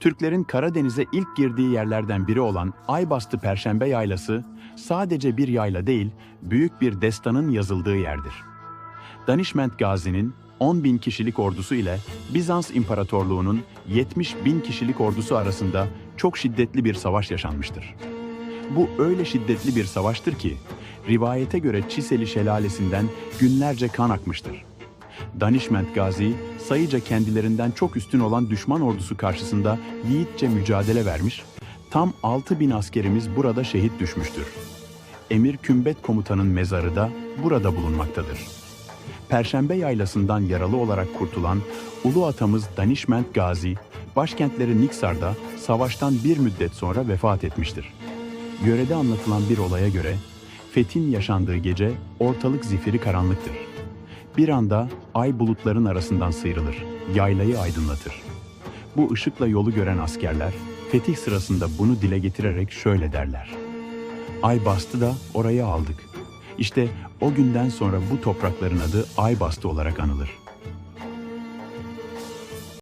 Türklerin Karadeniz'e ilk girdiği yerlerden biri olan Aybastı Perşembe Yaylası, sadece bir yayla değil, büyük bir destanın yazıldığı yerdir. Danişment Gazi'nin 10 bin kişilik ordusu ile Bizans İmparatorluğu'nun 70 bin kişilik ordusu arasında çok şiddetli bir savaş yaşanmıştır. Bu öyle şiddetli bir savaştır ki, rivayete göre Çiseli Şelalesi'nden günlerce kan akmıştır. Danişment Gazi, sayıca kendilerinden çok üstün olan düşman ordusu karşısında yiğitçe mücadele vermiş, tam 6 bin askerimiz burada şehit düşmüştür. Emir Kümbet Komutan'ın mezarı da burada bulunmaktadır. Perşembe Yaylası'ndan yaralı olarak kurtulan Ulu Atamız Danişment Gazi, başkentleri Niksar'da savaştan bir müddet sonra vefat etmiştir. Yörede anlatılan bir olaya göre, Fethin yaşandığı gece ortalık zifiri karanlıktır. Bir anda ay bulutların arasından sıyrılır, yaylayı aydınlatır. Bu ışıkla yolu gören askerler, fetih sırasında bunu dile getirerek şöyle derler. Ay bastı da orayı aldık. İşte o günden sonra bu toprakların adı Aybastı olarak anılır.